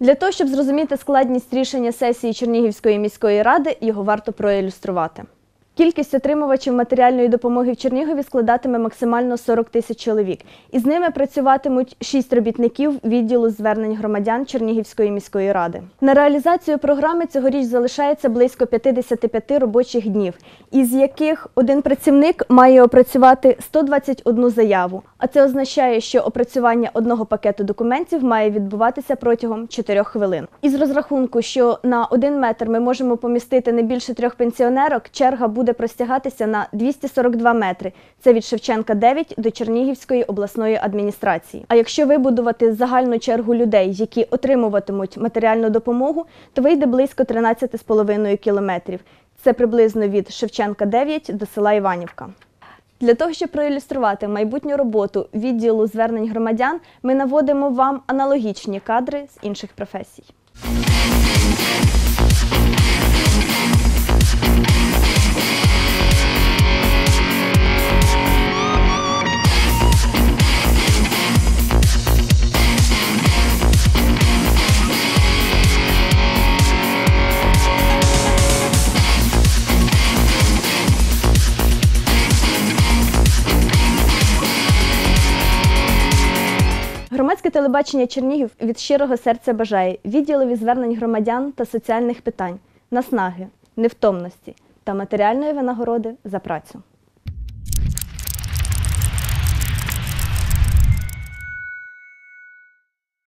Для того, щоб зрозуміти складність рішення сесії Чернігівської міської ради, його варто проілюструвати. Кількість отримувачів матеріальної допомоги в Чернігові складатиме максимально 40 тисяч чоловік. Із ними працюватимуть 6 робітників відділу звернень громадян Чернігівської міської ради. На реалізацію програми цьогоріч залишається близько 55 робочих днів, із яких один працівник має опрацювати 121 заяву. А це означає, що опрацювання одного пакету документів має відбуватися протягом 4 хвилин. Із розрахунку, що на один метр ми можемо помістити не більше трьох пенсіонерок, черга буде простягатися на 242 метри. Це від Шевченка 9 до Чернігівської обласної адміністрації. А якщо вибудувати загальну чергу людей, які отримуватимуть матеріальну допомогу, то вийде близько 13,5 кілометрів. Це приблизно від Шевченка 9 до села Іванівка. Для того, щоб проілюструвати майбутню роботу відділу звернень громадян, ми наводимо вам аналогічні кадри з інших професій. Громадське телебачення Чернігів від щирого серця бажає відділові звернень громадян та соціальних питань, наснаги, невтомності та матеріальної винагороди за працю.